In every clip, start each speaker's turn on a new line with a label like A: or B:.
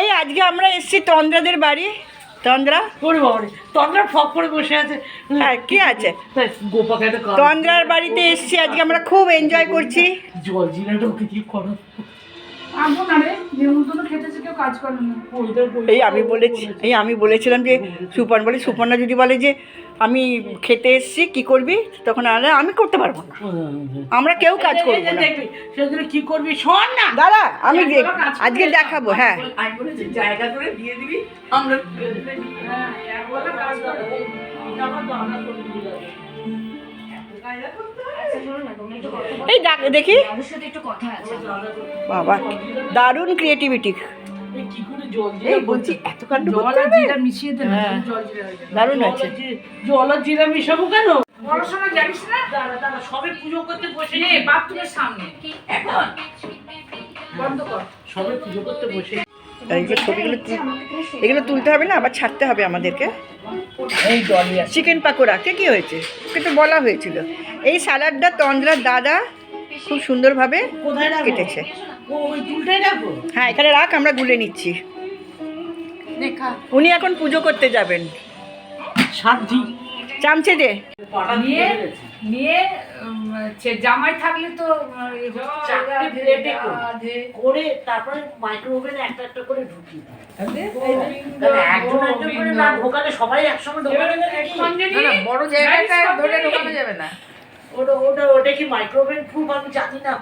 A: এই আজকে আমরা এসছি তন্দ্রাদের বাড়ি। তন্দ্রা?
B: ওরে তন্দ্রা ফক করে বসে আছে।
A: হ্যাঁ কি আছে?
B: কাজ
A: তন্দ্রার বাড়িতে এসছি আজকে আমরা খুব এনজয় করছি।
B: জল জিরাটা ওকে কি করো?
A: এই আমি বলেছি এই আমি বলেছিলাম যে সুপর্ণ বলে সুপর্ণা যদি বলে যে আমি খেতে এসেছি কি করবি? তখন আরে আমি করতে পারব না। আমরা কেউ কাজ করব না।
B: কি করবি শোন না।
A: দাদা আমি আজকে দেখাবো হ্যাঁ।
B: আমি বলেছি জায়গা করে দিয়ে দিবি আমরা
C: হ্যাঁ একবেলা কাজ করে
A: এই ডাক দেখি।
C: ওদের সাথে একটু কথা আছে
A: বাবা দারুণ ক্রিয়েটিভিটি
B: এই কি করে জল
A: এই
B: জিরা
A: বলছি এত কাণ্ড
C: মিশিয়ে
A: হ্যাঁ। দারুণ আছে।
B: জল আর জিরা মিশাবো কেন
C: পড়াশোনা জানিস না
B: দাঁড়া দাঁড়া সবে পুজো করতে বসে
C: বাথরুমের সামনে এখন বন্ধ কর
B: সবে পুজো করতে বসে।
A: এগুলো ছবিগুলো এগুলো তুলতে হবে না আবার ছাড়তে হবে আমাদেরকে। চিকেন পাকোড়া কে কি হয়েছে? ওকে তো বলা হয়েছিল। এই স্যালাডটা তন্দ্রার দাদা খুব সুন্দরভাবে কেটেছে। হ্যাঁ এখানে রাখ আমরা গুলে নিচ্ছি। উনি এখন পুজো করতে যাবেন। চামচে দে।
C: নিয়ে সে- জামাই থাকলে তো
B: প্লেটে করে। তারপরে মাইক্রোওভেনে একটা একটা করে ঢুকি তাহলে একজন একজন করে না ঢোকালে সবাই একসঙ্গে
C: বড় জায়গাটা ধরে ঢোকানো যাবে না।
B: ওটা ওটা ওটা কি মাইক্রো প্রুফ আমি জানি না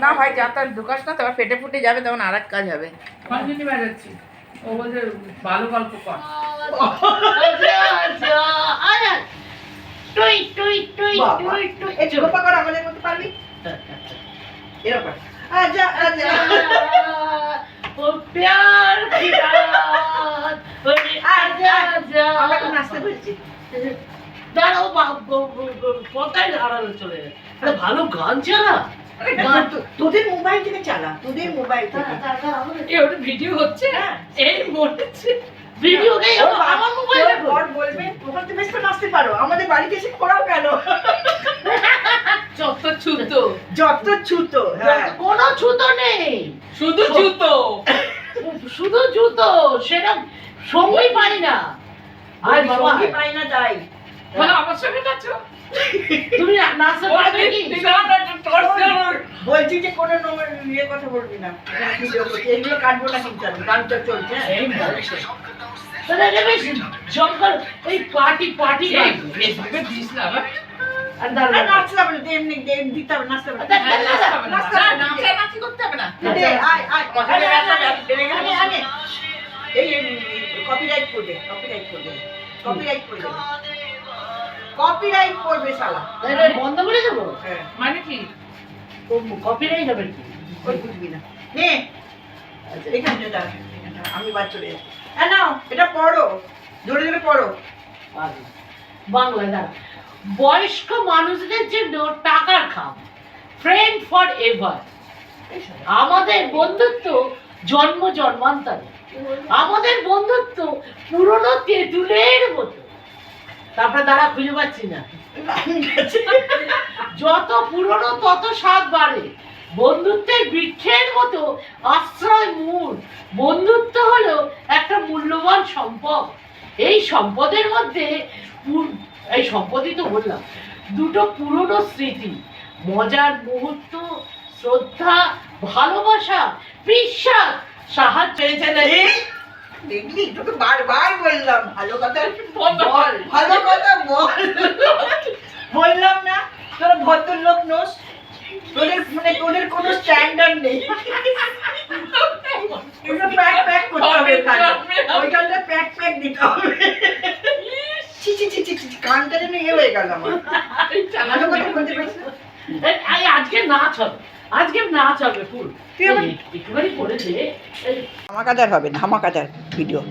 D: না। ভাই যা তার ঢোকাস না তারপর ফেটে ফুটে যাবে তখন আর এক কাজ হবে।
C: কন্টিনিউ বাজাচ্ছি? ও বলছে ভালো গল্প কর।
B: আচ্ছা, আচ্ছা। টুই, টুই, টুই, টুই, টুই।
A: এই ছোট পাকোড়া আমাদের মতো পারবি? এরকম।
B: ও প্যার কি রাত, ওরে আজা, আজা।
A: আমরা নাচতে বলছি।
B: দাঁড়াও, বা- ব- ব- ব- কোথায় দাঁড়াল চলে আরে ভালো গান চালা।
A: তোদের মোবাইল থেকে চালা তোদের মোবাইল থেকে।
C: ভিডিও হচ্ছে? এই মরেছে।
B: ভিডিও নেই আমার- মোবাইলে
A: বর বলবে ওখান থেকে বেশ তো নাচতে পারো আমাদের বাড়িতে এসে খোড়াও কেন?
C: যত ছুত।
A: যত ছুতো হ্যাঁ।
B: কোনো ছুতো নেই।
C: শুধু জুতো।
B: শুধু জুতো সেরকম সঙ্গই পাই না। আর
A: আর পাই না তাই
C: বলো আমার সঙ্গে নাচো।
B: তুমি নাচতে পারবে কি?
A: বলছি যে কোনো নম্বর ইয়ে কথা বলবি না। এগুলো কাটবো না কিন্তু গানটা চলছে হ্যাঁ।
B: তাহলে এটা বেশ জঙ্গল এই পার্টি পার্টি।
C: ফেসবুকে
A: আয়, আয়। এই কপিরাইট করবে কপিরাইট করবে কপিরাইট করবে। কপিরাইট করবে শালা।
B: বন্ধ করে দেবো?
A: হ্যাঁ।
C: মানে কি?
B: কপিরাইট হবে কি
A: ওই বুঝবি না। নে। দাঁড়া এখানে দাঁড়া, আমি বাদ চলে যাচ্ছি হ্যাঁ নাও এটা পড়ো। পড়ো।
B: পাগল। বাংলায় দাঁড়া বয়স্ক মানুষদের জন্য টাকার খাম। ফ্রেন্ড ফর এভার আমাদের বন্ধুত্ব জন্ম জন্মান্তরে। আমাদের বন্ধুত্ব পুরনো তেঁতুলের মতো। তারপরে দাঁড়া খুঁজে পাচ্ছি না। যত পুরনো তত স্বাদ বাড়ে। বন্ধুত্বের বৃক্ষের মতো আশ্রয় মূল। বন্ধুত্ব হলো একটা মূল্যবান সম্পদ। এই সম্পদের মধ্যে এই সম্পদই তো বললাম দুটো পুরনো স্মৃতি মজার মুহূর্ত শ্রদ্ধা ভালোবাসা বিশ্বাস সাহায্য পেয়েছে না
A: দেখলি তোকে বারবার বললাম ভালো কথা বল ভালো কথা বল। বললাম না তোরা ভদ্রলোক নোস। তোদের মানে তোদের কোনো স্ট্যান্ডার্ড নেই। প্যাক প্যাক করতে হবে ওইখানটা প্যাক প্যাক দিতে হবে। ছি ছি ছি ছি ছি, কানটা যেন ইয়ে হয়ে গেল আমার। ভালো কথা বলতে পারছিস না?
B: এই- এই আজকে নাচ হবে। আজকে নাচ হবে ফুল।
A: তুই আবার-
B: একটুখানি করে দে।
A: ধামাকাদার হবে ধামাকাদার ভিডিও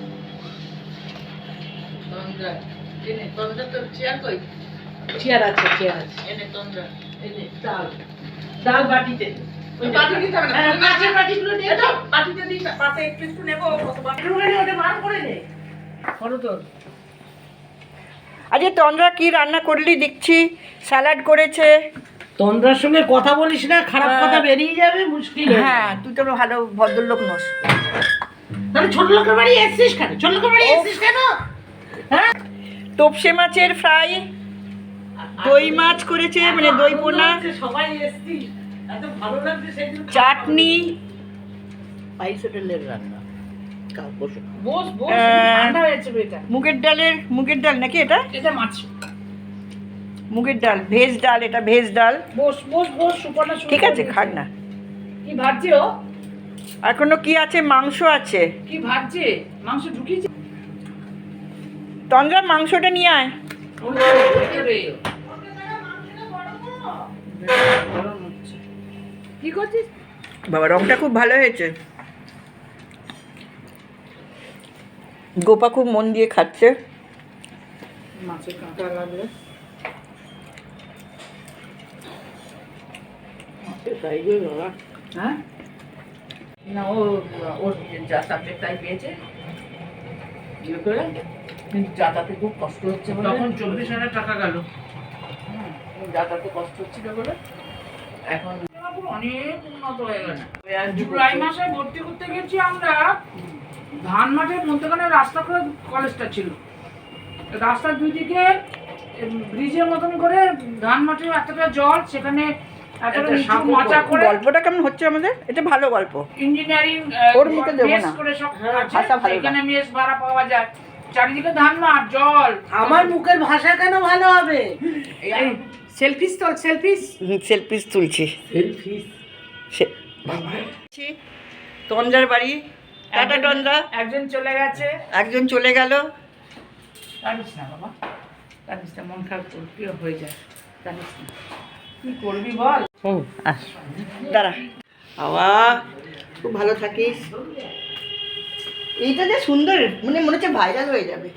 D: চেয়ার
B: আছে চেয়ার আছে।
D: এনে তন্দ্রা
B: ডাল বাটিতে।
D: না।
B: হ্যাঁ,
A: আজকে তন্দ্রা কি রান্না করলি দেখছি? স্যালাড করেছে।
B: তন্দ্রার সঙ্গে কথা বলিস না খারাপ কথা বেরিয়ে যাবে মুশকিল হ্যাঁ
A: তুই তো ভালো ভদ্রলোক নোস।
B: তাহলে ছোট লোকের বাড়ি এসছিস কেন? ছোট লোকের বাড়ি এসছিস কেন? হ্যাঁ?
A: তোপসে মাছের ফ্রাই। দই মাছ করেছে মানে দই পোনা
B: সবাই এসছিস এত ভালো লাগছে সেদিন
A: চাটনি
B: পাইস হোটেলের রান্না
D: বস বস ঠান্ডা হয়েছে এটা
A: মুগের ডালের মুগের ডাল নাকি এটা
D: এটা মাছ
A: মুগের ডাল ভেজ ডাল এটা ভেজ ডাল
D: বস বস বস সুপর্ণা
A: ঠিক আছে। খাক না
D: কি ভাজছে ও
A: এখনও কি আছে মাংস আছে
D: কি ভাজছে মাংস ঢুকিয়েছে
A: তন্দ্রা মাংসটা নিয়ে আয়।
D: গরম হচ্ছে। কি করছিস?
A: বাবা রংটা খুব ভালো হয়েছে। গোপা খুব মন দিয়ে খাচ্ছে।
D: মাছের কাঁটা হ্যাঁ? না ও ওর যা সাবজেক্ট তাই পেয়েছে ইয়ে করে কিন্তু যাতায়াতে খুব কষ্ট হচ্ছে
B: তখন চব্বিশ হাজার টাকা গেল।
D: যাতায়াতে কষ্ট হচ্ছিল বলে। এখন অনেক উন্নত হয়ে গেছে।
E: জুলাই মাসে ভর্তি করতে গেছি আমরা ধান মাঠের মধ্যখানে রাস্তা করে কলেজটা ছিল। রাস্তার দুই ব্রিজের মতন করে ধান মাঠে এতটা জল সেখানে এতটা
B: একটা
E: নিচু
B: সাঁকো
E: মাচা করে
A: গল্পটা কেমন হচ্ছে আমাদের? এটা ভালো গল্প।
E: ইঞ্জিনিয়ারিং
A: ওর মুখে দেবো
E: মেস
A: না।
E: করে সব
B: হ্যাঁ,
E: মেস ভাড়া পাওয়া যায়। চারিদিকে ধান মাঠ জল।
B: আমার মুখের ভাষা কেন ভালো হবে?
E: সেলফিস তো সেলফিস।
A: সেলফিস তুলছি।
B: সেলফিস।
A: সে- তন্দ্রার বাড়ি টাটা তন্দ্রা
E: একজন চলে গেছে।
A: একজন চলে গেল।
E: জানিস না বাবা জানিস না মন খারাপ হয়ে যায় জানিস না। কি করবি বল?
A: দাঁড়া। বাবা খুব ভালো থাকিস। এইটা যে সুন্দর মানে মনে হচ্ছে ভাইরাল হয়ে যাবে।